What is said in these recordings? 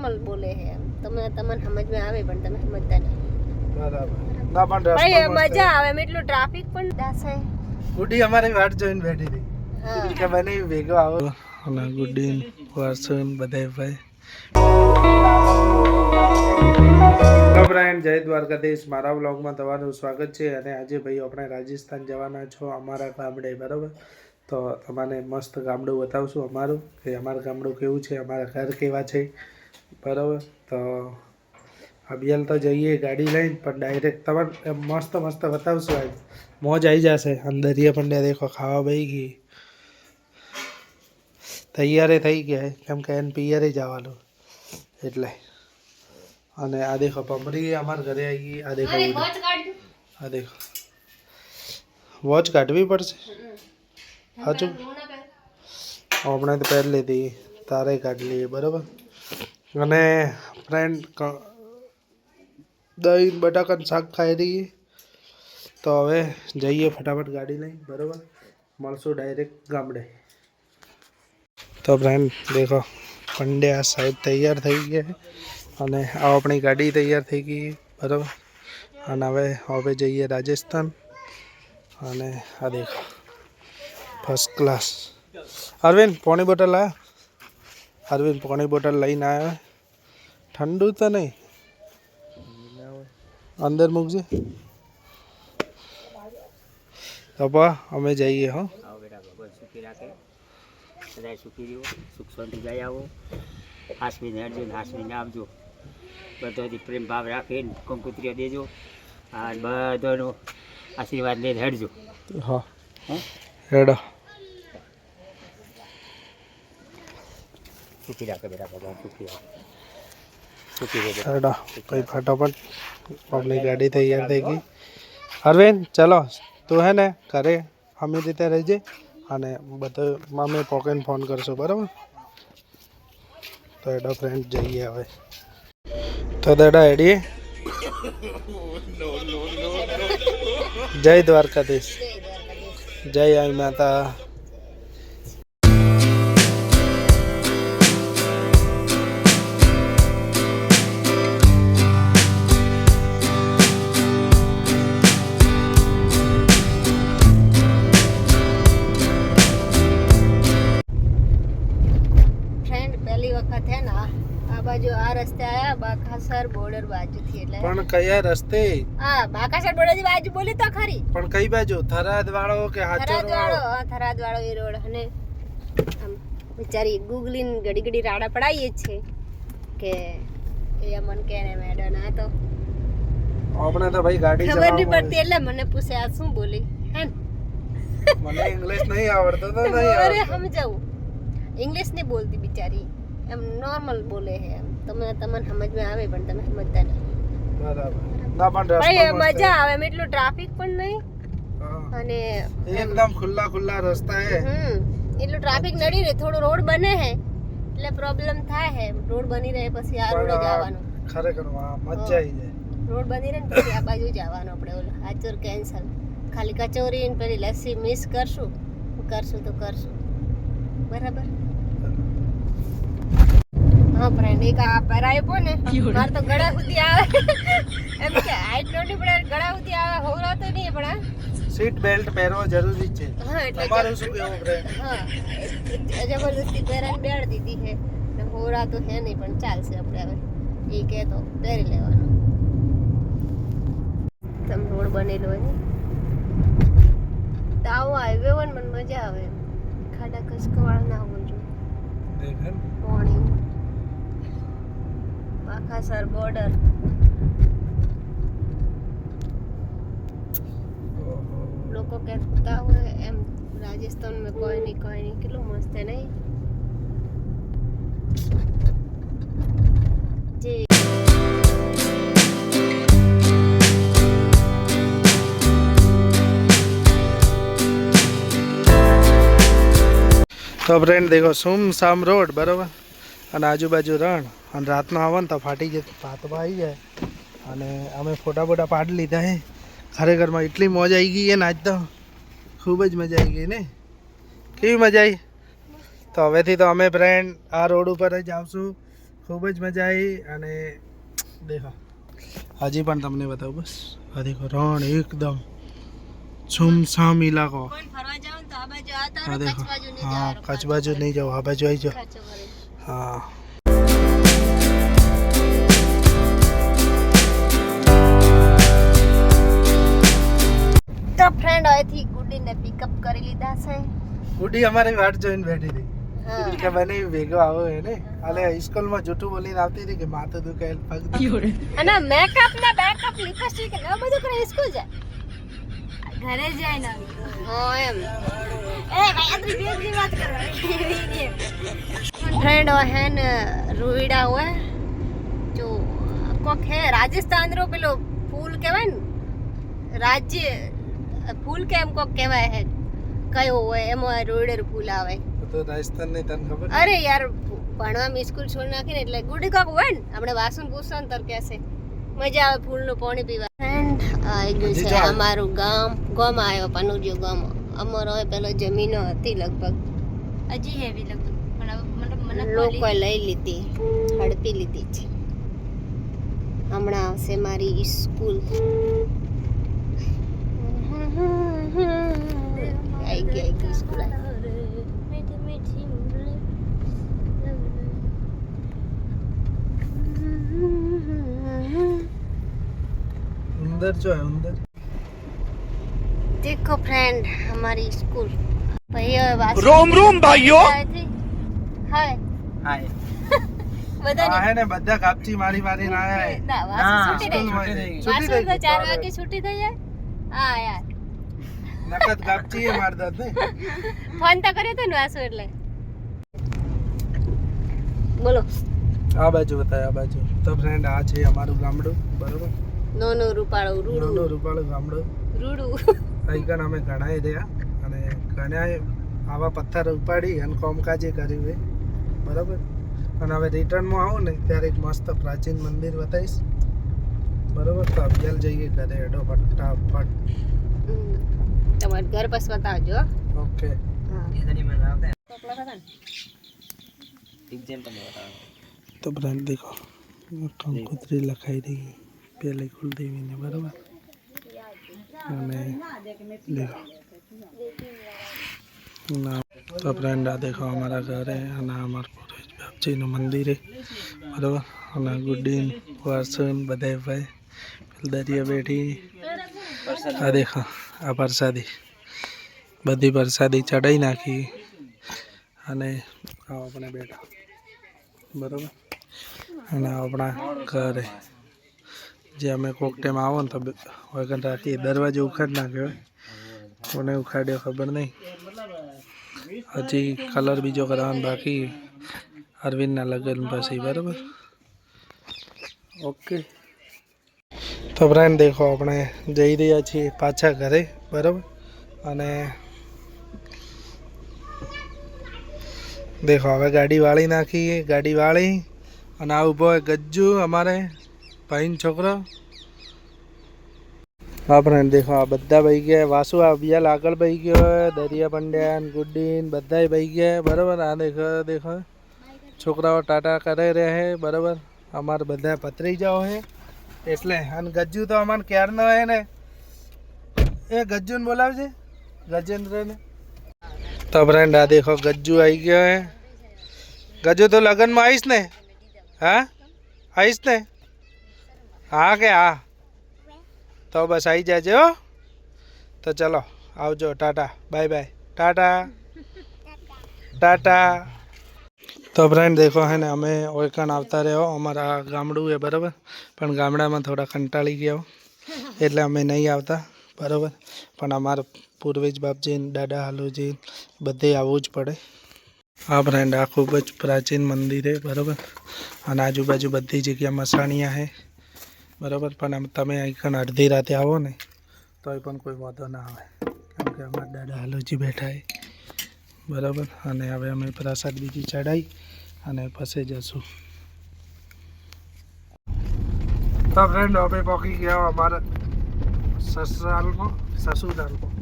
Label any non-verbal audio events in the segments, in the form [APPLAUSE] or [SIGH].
Normal બોલે છે તમને તમને સમજમાં આવે પણ તમે સમજતા નહીં. બરાબર. ના પણ રસ્તો ભાઈ મસ્ત મજા આવે એટલું ટ્રાફિક પણ દાસાય ગુડી અમારી વાટ જોઈને બેઠી હતી. કે બને ભેગો આવો. અને ગુડી વાસુન બધા ભાઈ. હેલો જય દ્વારકાધીશ. મારા વ્લોગમાં તમારું સ્વાગત છે અને આજે ભાઈ આપણે રાજસ્થાન જવાના છો અમારા ગામડે બરાબર? તો તમને મસ્ત ગામડું બતાવશું અમારું કે અમારું ગામડું કેવું છે અમારા ઘર કેવા છે? બરાબર? તો અભિયાલ તો જઈએ ગાડી લઈને પણ ડાયરેક્ટ તમારે મસ્ત મસ્ત બતાવશું આજ. મોજ આવી જશે. અંદરિયા પણ દેખો ખાવા બહી ગઈ. તૈયારે થઈ ગયા કેમ કે એને પિયરે જવાનું. એટલે. અને આ દેખો પમરી અમારા ઘરે આવી ગઈ. આ દેખો. આ દેખો. વોચ કાઢવી પડશે? સાચું? હમણાં તો પહેરી લીધી. તારે કાઢી લઈએ બરાબર? અને ફ્રેન્ડ દહીં બટાકાનું શાક ખાઈ રહીએ તો હવે જઈએ ફટાફટ ગાડી લઈ બરાબર? મળશું ડાયરેક્ટ ગામડે. તો ફ્રેન્ડ દેખો, પંડ્યા સાહેબ તૈયાર થઈ ગયા અને આ આપણી ગાડી તૈયાર થઈ ગઈ બરાબર? અને હવે હવે જઈએ રાજસ્થાન. અને આ દેખો ફર્સ્ટ ક્લાસ અરવિંદ, પોણી બોટલ આ અરવિંદ પોણી બોટલ લઈને આવ્યો ઠંડુ તો નહીં અંદર મૂકજે તો પા અમે જઈએ હો આવો બેટા ભગવાન સુખી રાખે સદાય સુખી રહ્યો સુખ શાંતિ જાય આવો હાસવીને હેડજો ને હાસવીને આવજો બધોથી પ્રેમ ભાવ રાખીને કંકુત્રીઓ દેજો આ બધાનો આશીર્વાદ લઈને હેડજો હા હં? હેડો સુખી રાખે બેટા ભગવાન સુખી રાખે સુખી રહે બેટા હેડો પછી ફટાફટ આપણી ગાડી તૈયાર થઈ ગઈ અરવિંદ ચલો તું હે ને ઘરે અમી રીતે રહેજે અને બધું મમ્મી પોકેટ ફોન કરશો બરાબર તો એડો ફ્રેન્ડ જઈએ હવે તો દાદા હેડીએ જય દ્વારકાધીશ જય આઈ માતા કયા રસ્તે? હા બાકાસર બોર્ડર બાજુ બોલી તો ખરી. પણ કઈ બાજુ? થરાદ વાળો કે હાચોર? વાળો થરાદ વાળો એ રોડ. અને બિચારી ગૂગલીન ઘડી ઘડી રાડા પડાઈએ છે કે એ મન કે ને મેડમ આ તો. આપણે તો ભાઈ ગાડી ખબર નહીં પડતી એટલે મને પૂછે આ શું બોલી? હે મને ઇંગ્લિશ નહીં આવડતો તો [LAUGHS] નહીં અરે સમજાવું. ઇંગ્લિશ નહીં બોલતી બિચારી. એમ નોર્મલ બોલે છે એમ. તમે તમને સમજમાં આવે પણ તમે સમજતા નહીં. મજા આવે એમ એટલું ટ્રાફિક પણ નહીં. અને એકદમ ખુલ્લા ખુલ્લા રસ્તા હે. હમ એટલું ટ્રાફિક નડી રહે થોડો રોડ બને હે એટલે પ્રોબ્લેમ થાય હે. રોડ બની રહે પછી આ રોડ જ ખરેખર મજા આવી જાય. રોડ બની રહે ને પછી આ બાજુ જ આપણે ઓલું આચોર કેન્સલ ખાલી કચોરી ને પેલી લસ્સી મિસ કરશું. કરશું તો કરશું. બરાબર? હા ફ્રેન્ડ એક આ પહેરાય પો ને? માર તો ગળા સુધી આવે. એમ કે હાઈટ નોટી પડે ગળા સુધી આવે હોરા તો નહીં પણ આ. સીટ બેલ્ટ પહેરવો જરૂરી છે. હા એટલે તમારું શું કેવું ફ્રેન્ડ હા જબરદસ્તી પહેરાને બેડ દીધી છે. ને હોરા તો હે નહીં પણ ચાલશે આપણે હવે. એ કે તો પહેરી લેવાનું. તમ રોડ બનેલો હોય ને? તાવ આવો હાઈવે હોય ને મને મજા આવે. ખાડા ખસકવાળા ના હોવું જોઈએ કોણ હે ને? બોર્ડર લોકો કહેતા હોય એમ, રાજસ્થાન મેં કોઈ નહીં કોઈ નહીં. કેટલું મસ્ત હે નહીં? જે તો ફ્રેન્ડ દેખો સુમ સામ રોડ, બરોબર? અને આજુબાજુ રણ. અને રાતનો આવે ને તો ફાટી જાય ભાતમાં આવી જાય. અને અમે ફોટા બોટા પાડી લીધા હે. ખરેખરમાં એટલી મોજ આવી ગઈ છે ને આજ તો. ખૂબ જ મજા આવી ગઈ ને. કેવી મજા આવી તો હવેથી તો અમે ફ્રેન્ડ આ રોડ ઉપર જ આવશું. ખૂબ જ મજા આવી અને દેખો. હજી પણ તમને બતાવું બસ. આ દેખો રણ એકદમ છુમછામ ઇલાકો. રહો, દેખો. હા કચ્છ બાજુ નહીં જાઓ આ બાજુ આવી જાઓ. હા. તો ફ્રેન્ડ અહીંથી ગુડીને પિકઅપ કરી લીધા છે. ગુડી અમારી વાટ જોઈને બેઠી હતી. કે બને ભેગો આવો હે ને? અલે સ્કૂલમાં જૂઠું બોલીને આવતી હતી કે માથું દુખે પગ. અને મેકઅપ ને બેકઅપ લિપસ્ટિક ને બધું કરે સ્કૂલ જાય. ઘરે જાય ને. હો એમ. એ ગાયત્રી બેગની વાત કરવાની ફ્રેન્ડ હે ને રૂઈડા હોય જો કોક હે રાજસ્થાન રો પેલો ફૂલ કહેવાય ને રાજ્ય ફૂલ કેમ કોક કહેવાય હે કયો હોય એમાં રૂઈડર ફૂલ આવે. તો રાજસ્થાનની તને ખબર? અરે યાર ભણવા સ્કૂલ છોડી નાખીને એટલે ગુડી કોક હોય ને આપણે વાસણ પૂછવાનું તર કહેશે મજા આવે ફૂલનું પાણી પીવા. ફ્રેન્ડ આવી ગયું છે અમારું ગામ ગામ આવ્યો પનુજ્યો ગામ. અમારો પેલો જમીનો હતી લગભગ. હજી હેવી લગતું પણ હવે મતલબ મને લોકોએ લઈ લીધી હડપી લીધી છે હમણાં આવશે મારી સ્કૂલ આઈ ગઈ આઈ ગઈ સ્કૂલ મીઠી મીઠી ઉંદર જો હે ઉંદર देखो फ्रेंड हमारी स्कूल भाई હવે વાસુ रोम रोम भाइयों હાય. હાય. [LAUGHS] આ હે ને બધા કાપચી મારી મારીને આયા હે. ના વાસુ છૂટી રહી છૂટી ગઈ. વાસુ છૂટી તો થઈ ચાર ગઈ. વાગે છૂટી થઈ જાય. હા યાર. નકદ કાપચી એ મારતા ને [LAUGHS] ફોન તો કર્યો તો ને વાસુ એટલે. બોલો. આ બાજુ બતાય આ બાજુ. તો ફ્રેન્ડ આ છે અમારું ગામડું બરોબર? નો નો રૂપાળો રૂડું. નાનું રૂપાળું ગામડું. રૂડું. અહીં અમે ઘણાય રહ્યા. અને ઘણાય આવા પથ્થર ઉપાડી અને કોમકાજે કર્યું છે બરાબર? અને હવે રિટર્નમાં આવું ને ત્યારે એક મસ્ત પ્રાચીન મંદિર બતાવીશ. બરાબર? તો અભ્યાલ જઈએ ઘરે એડો ફટાફટ. તમારું ઘર બસ બતાવજો ઓકે. તો બ્રાન્ડ દેખો કંકોત્રી લખાઈ રહી પેલે કુલદેવીને બરાબર? અને દેખો. ના. તો ફ્રેન્ડ આ દેખો અમારા ઘરે અને અમારું પૂર્વજ બાપજીનું મંદિર બરાબર? અને ગુડીન વાસણ બધા ભાઈ દરિયા બેઠી. આ દેખો, આ પ્રસાદી. બધી પ્રસાદી ચડાઈ નાખી. અને આવો આપણે બેઠા. બરાબર? અને આપણા ઘરે. જે અમે કોક ટાઈમ આવો ને તો વગર રાતે દરવાજો ઉખાડી નાખ્યો. કોને ઉખાડ્યો ખબર નહીં. હજી કલર બીજો કરવાનો બાકી. અરવિંદના લગ્ન પછી, બરાબર? ઓકે તો ફ્રેન્ડ દેખો, આપણે જઈ રહ્યા છીએ પાછા ઘરે, બરાબર? અને દેખો, હવે ગાડી વાળી નાખીએ, ગાડી વાળી, અને આ ઊભો ગજ્જુ, અમારે ભાઈનો છોકરો. ફ્રેન્ડ દેખો, આ બધા ભાઈ ગયા. વાસુ, આ બિયાલ આગળ ભાઈ ગયો હોય, દરિયા પંડ્યા ગુડ્ડીન બધા ભાઈ ગયા. બરાબર? આ દેખો દેખો. છોકરાઓ ટાટા કરે રહ્યા હે બરાબર? અમારે બધા પતરી જાઓ હે. એટલે, અને ગજ્જુ તો અમારે ક્યારનો હે ને? એ ગજ્જુને બોલાવજે, ગજેન્દ્રને. તો ફ્રેન્ડ આ દેખો, ગજ્જુ આવી ગયો હે. ગજુ તો લગ્નમાં આવીશ ને? હા? આવીશ ને? હા કે હા? તો બસ આવી જાજે, હો. તો ચલો, આવજો, tata, bye bye. Tata. Tata. તો ફ્રેન્ડ, દેખો, હે ને, અમે ઓળખાણ આવતા રહ્યો. અમારા ગામડું એ, બરાબર? પણ ગામડામાં થોડા કંટાળી ગયા એટલે અમે નહીં આવતા, બરાબર? પણ અમારા પૂર્વેજ બાપજી દાદા હાલુજી બધે આવવું જ પડે. હા, ફ્રેન્ડ, આ ખૂબ જ પ્રાચીન મંદિર છે બરાબર? અને આજુબાજુ બધી જગ્યા મસાણિયા છે બરાબર, પણ આમ તમે અહીં અડધી રાતે આવો ને, તોય પણ કોઈ વાંધો ના આવે. કેમ કે અમારા દાદા હાલુજી બેઠા બરાબર, અને હવે અમે પ્રસાદ બીજી ચડાવી અને પછી જશું. તો ફ્રેન્ડ અમે પહોંચી ગયા અમારા સસરાલમાં, સસુરાલમાં.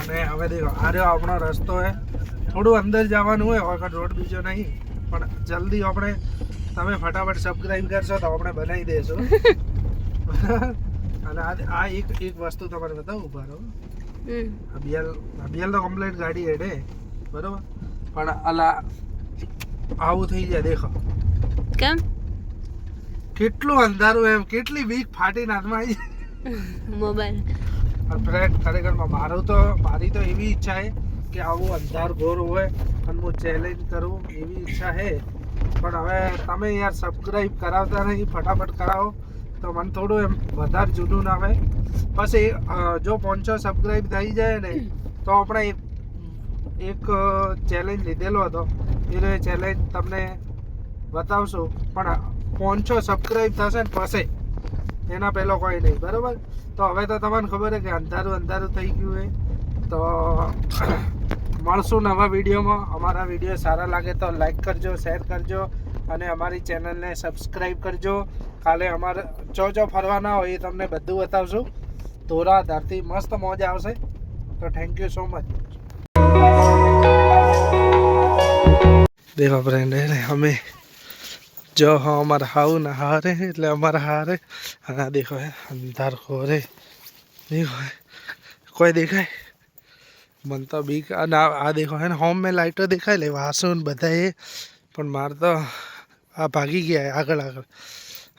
અને હવે દેખો, આ રહ્યો આપણો રસ્તો હે થોડું અંદર જવાનું હોય વખત રોડ બીજો નહીં, પણ જલ્દી આપણે તમે ફટાફટ સબસ્ક્રાઈબ કરશો તો આપણે બનાવી દઈશું [LAUGHS] અને આ આ એક એક વસ્તુ તમારે બતાવું ઊભા રહો. અભિયાલ તો કમ્પ્લેટ ગાડી હેડે બરોબર? પણ અલા આવું થઈ જાય દેખો. કેમ? કેટલું અંધારું એમ કેટલી વીક ફાટીને નાથમાં આવી જાય. મોબાઈલ. અને ફ્રેન્ડ ખરેખર મારું તો મારી તો એવી ઈચ્છા છે કે આવું અંધાર ઘોર હોય અને હું ચેલેન્જ કરું એવી ઈચ્છા છે. પણ હવે તમે યાર સબસ્ક્રાઈબ કરાવતા નહીં ફટાફટ કરાવો. તો મને થોડું એમ વધારે જૂનું ના આવે પછી જો પાંચસો સબસ્ક્રાઈબ થઈ જાય ને, તો આપણે એક એક ચેલેન્જ લીધેલો હતો. એ ચેલેન્જ તમને બતાવશું. પણ પાંચસો સબસ્ક્રાઈબ થશે ને પછી. એના પહેલો કોઈ નહીં, બરાબર? તો હવે તો તમને ખબર છે કે અંધારું અંધારું થઈ ગયું છે તો મળશું નવા વિડીયોમાં. અમારા વીડિયો સારા લાગે તો લાઈક કરજો શેર કરજો અને અમારી ચેનલને સબસ્ક્રાઈબ કરજો. કાલે અમારે ચો ચો ફરવાના હોય એ તમને બધું બતાવશું. ધોરા ધારથી મસ્ત મોજ આવશે. તો થેન્ક યુ સો મચ દેવા ફ્રેન્ડ અમે જો હા, અમારા હાવ ના હારે એટલે અમારા હારે. આ દેખો હે, અંધાર ખોરે દેખો કોઈ દેખાય? મન તો બીક. અને આ દેખો હે ને હોમ મેં લાઈટો દેખાય લે વાસો ને બધા એ પણ મારે તો આ ભાગી ગયા આગળ આગળ.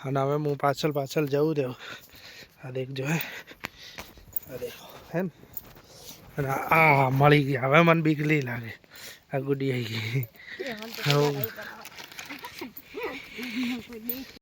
અને હવે હું પાછળ પાછળ જવું દેવું આ દેખજો હે. આ દેખો હે ને. અને આ મળી ગયા. હવે મને બીક લાગે. આ ગુડી આવી ગઈ.